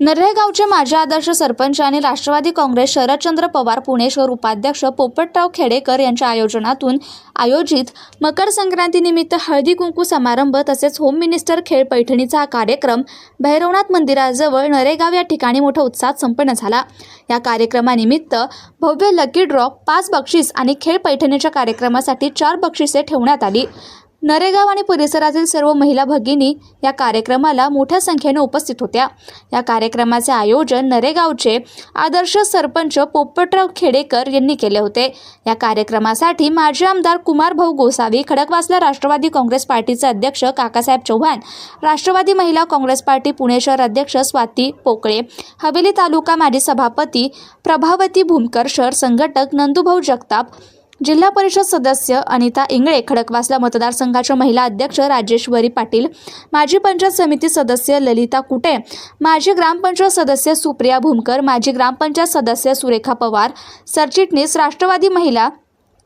नरेगावचे माजी आदर्श सरपंच आणि राष्ट्रवादी काँग्रेस शरदचंद्र पवार पुणे शहर उपाध्यक्ष पोपटराव खेडेकर यांच्या आयोजनातून आयोजित मकर संक्रांतीनिमित्त हळदी कुंकू समारंभ तसेच होम मिनिस्टर खेळ पैठणीचा हा कार्यक्रम भैरवनाथ मंदिराजवळ नरेगाव या ठिकाणी मोठ्या उत्साहात संपन्न झाला. या कार्यक्रमानिमित्त भव्य लकी ड्रॉ पाच बक्षीस आणि खेळ पैठणीच्या कार्यक्रमासाठी चार बक्षिसे ठेवण्यात आली. नरेगाव आणि परिसरातील सर्व महिला भगिनी या कार्यक्रमाला मोठ्या संख्येने उपस्थित होत्या. या कार्यक्रमाचे आयोजन नरेगावचे आदर्श सरपंच पोपटराव खेडेकर यांनी केले होते. या कार्यक्रमासाठी माजी आमदार कुमार भाऊ गोसावी खडकवासला राष्ट्रवादी काँग्रेस पार्टीचे अध्यक्ष काकासाहेब चव्हाण राष्ट्रवादी महिला काँग्रेस पार्टी पुणे शहर अध्यक्ष स्वाती पोकळे हवेली तालुका माजी सभापती प्रभावती भूमकर शहर संघटक नंदुभाऊ जगताप जिल्हा परिषद सदस्य अनिता इंगळे खडकवासला मतदारसंघाच्या महिला अध्यक्ष राजेश्वरी पाटील माजी पंचायत समिती सदस्य ललिता कुटे माजी ग्रामपंचायत सदस्य सुप्रिया भूमकर माजी ग्रामपंचायत सदस्य सुरेखा पवार सरचिटणीस राष्ट्रवादी महिला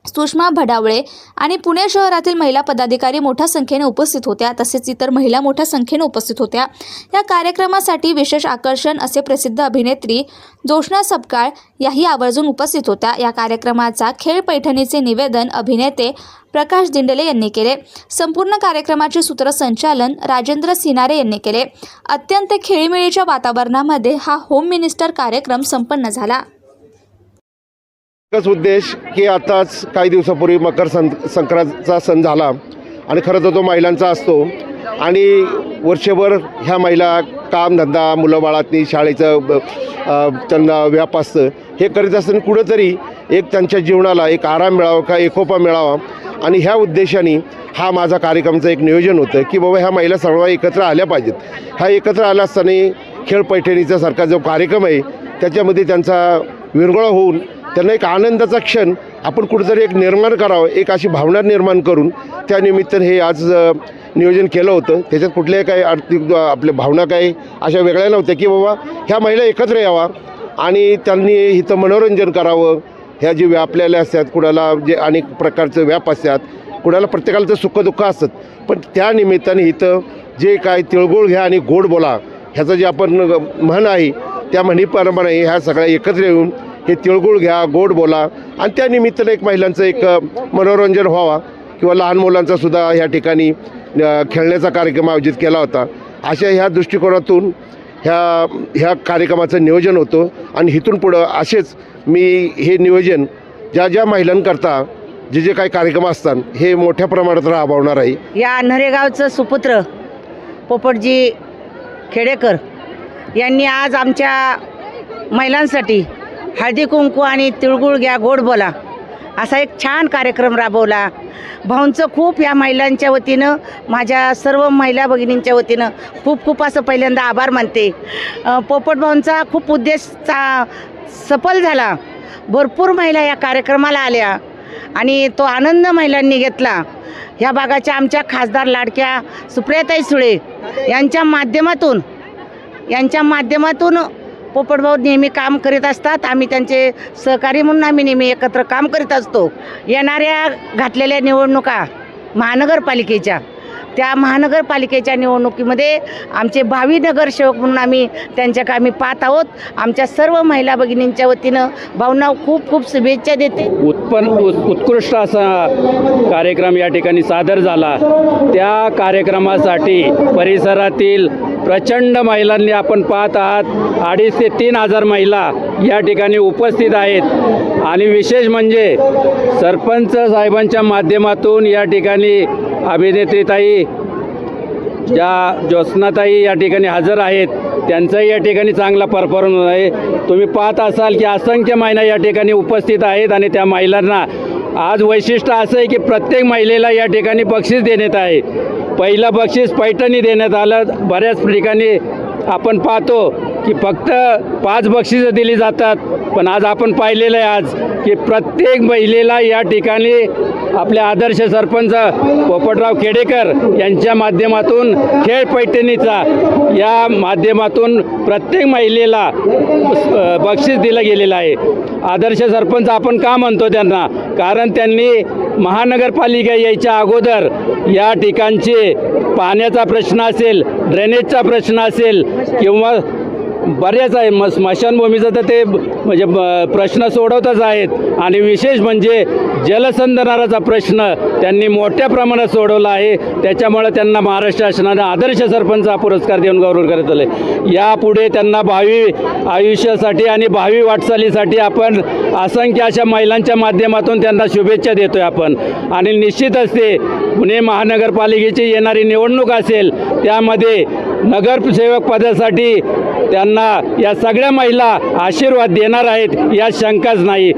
सुषमा भडावळे आणि पुणे शहरातील महिला पदाधिकारी मोठ्या संख्येने उपस्थित होत्या तसेच इतर महिला मोठ्या संख्येने उपस्थित होत्या. या कार्यक्रमासाठी विशेष आकर्षण असे प्रसिद्ध अभिनेत्री जोशना सपकाळ याही आवर्जून उपस्थित होत्या. या कार्यक्रमाचा खेळ पैठणीचे निवेदन अभिनेते प्रकाश दिंडले यांनी केले. संपूर्ण कार्यक्रमाचे सूत्रसंचालन राजेंद्र सिनारे यांनी केले. अत्यंत खेळीमेळीच्या वातावरणामध्ये हा होम मिनिस्टर कार्यक्रम संपन्न झाला. एकच उद्देश की आताच काही दिवसापूर्वी मकर सं संक्रांतचा सण झाला. आणि खरं तर तो महिलांचा असतो. आणि वर्षभर ह्या महिला कामधंदा मुलं बाळातनी शाळेचं ब- त्यांना व्याप असतं. हे करीत असताना कुठंतरी एक त्यांच्या जीवनाला एक आराम मिळावा का एकोपा मिळावा? आणि ह्या उद्देशाने हा माझा कार्यक्रमाचं एक नियोजन होतं की बाबा ह्या महिला सर्व एकत्र आल्या पाहिजेत. ह्या एकत्र आल्या असताना खेळ पैठणीचा सारखा जो कार्यक्रम आहे त्याच्यामध्ये त्यांचा विरगळ होऊन त्यांना एक आनंदाचा क्षण आपण कुठेतरी एक निर्माण करावं एक अशी भावना निर्माण करून त्यानिमित्तानं हे आज नियोजन केलं होतं. त्याच्यात कुठल्याही काही आर्थिक आपल्या भावना काही अशा वेगळ्या नव्हत्या की बाबा ह्या महिला एकत्र यावा आणि त्यांनी इथं मनोरंजन करावं. ह्या जी व्यापलेल्या असतात कुणाला जे अनेक प्रकारचं व्याप असतात कुणाला प्रत्येकाला तर सुखदुःख असतात. पण त्या निमित्ताने इथं जे काय तिळगुळ घ्या आणि गोड बोला ह्याचं जे आपण म्हण आहे त्या म्हणी परंपरा आहे ह्या सगळ्या एकत्र येऊन हे तिळगुळ घ्या गोड बोला. आणि त्या निमित्तानं एक महिलांचं एक मनोरंजन व्हावा. किंवा लहान मुलांचा सुद्धा ह्या ठिकाणी खेळण्याचा कार्यक्रम आयोजित केला होता. अशा ह्या दृष्टिकोनातून ह्या ह्या कार्यक्रमाचं नियोजन होतं. आणि इथून पुढं असेच मी हे नियोजन ज्या ज्या महिलांकरता जे जे काही कार्यक्रम असतात हे मोठ्या प्रमाणात राबवणार आहे. या नरेगावचं सुपुत्र पोपटजी खेडेकर यांनी आज आमच्या महिलांसाठी हळदी कुंकू आणि तिळगुळ घ्या गोड बोला. असा एक छान कार्यक्रम राबवला. भाऊंचं खूप या महिलांच्या वतीनं माझ्या सर्व महिला भगिनींच्या वतीनं खूप खूप असं पहिल्यांदा आभार मानते. पोपट भाऊंचा खूप उद्देश चा सफल झाला. भरपूर महिला या कार्यक्रमाला आल्या आणि तो आनंद महिलांनी घेतला. ह्या भागाच्या आमच्या खासदार लाडक्या सुप्रियाताई सुळे यांच्या माध्यमातून यांच्या माध्यमातून पोपटभाऊ नेहमी काम करीत असतात. आम्ही त्यांचे सहकारी म्हणून आम्ही नेहमी एकत्र काम करीत असतो. येणाऱ्या घातलेल्या निवडणुका महानगरपालिकेच्या त्या महानगरपालिकेच्या निवडणुकीमध्ये आमचे भावी नगरसेवक म्हणून आम्ही त्यांच्या आम्ही पाहत आहोत. आमच्या सर्व महिला भगिनींच्या वतीनं भावना खूप खूप शुभेच्छा देते. उत्पन्न उत्- उत्कृष्ट असा कार्यक्रम या ठिकाणी सादर झाला. त्या कार्यक्रमासाठी परिसरातील प्रचंड महिलांनी आपण पाहत आहात. अडीच ते तीन हजार महिला या ठिकाणी उपस्थित आहेत. आणि विशेष म्हणजे सरपंच साहेबांच्या माध्यमातून या ठिकाणी अभिनेत्रीताई ज्या ज्योत्स्नाताई या ठिकाणी हजर आहेत त्यांचाही या ठिकाणी चांगला परफॉर्मन्स आहे. तुम्ही पाहत असाल की असंख्य महिला या ठिकाणी उपस्थित आहेत आणि त्या महिलांना आज वैशिष्ट्य असं आहे की प्रत्येक महिलेला या ठिकाणी बक्षीस देण्यात आहे. पहिलं बक्षीस पैठणी देण्यात आलं. बऱ्याच ठिकाणी आपण पाहतो की फक्त पाच बक्षिसं दिली जातात. पण आज आपण पाहिलेलं आहे आज की प्रत्येक महिलेला या ठिकाणी आपले आदर्श सरपंच पोपटराव खेडेकर यांच्या माध्यमातून खेळ पैठणीचा या माध्यमातून प्रत्येक महिलेला बक्षीस दिलं गेलेलं आहे. आदर्श सरपंच आपण का म्हणतो त्यांना? कारण त्यांनी महानगरपालिका यायच्या अगोदर या ठिकाणचे पाण्याचा प्रश्न असेल ड्रेनेजचा प्रश्न असेल किंवा बऱ्याच आहे म स्मशानभूमीचा तर ते म्हणजे प्रश्न सोडवतच आहेत. आणि विशेष म्हणजे जलसंधारणाचा प्रश्न त्यांनी मोठ्या प्रमाणात सोडवला आहे. त्याच्यामुळे त्यांना महाराष्ट्र शासनाने आदर्श सरपंच हा पुरस्कार देऊन गौरव करत आले. यापुढे त्यांना भावी आयुष्यासाठी आणि भावी वाटचालीसाठी आपण असंख्य अशा महिलांच्या माध्यमातून त्यांना शुभेच्छा देतोय आपण. आणि निश्चितच ते पुणे महानगरपालिकेची येणारी निवडणूक असेल त्यामध्ये नगरसेवक पदासाठी त्यांना या सगळ्या महिला आशीर्वाद देणार आहेत यात शंकाच नाही.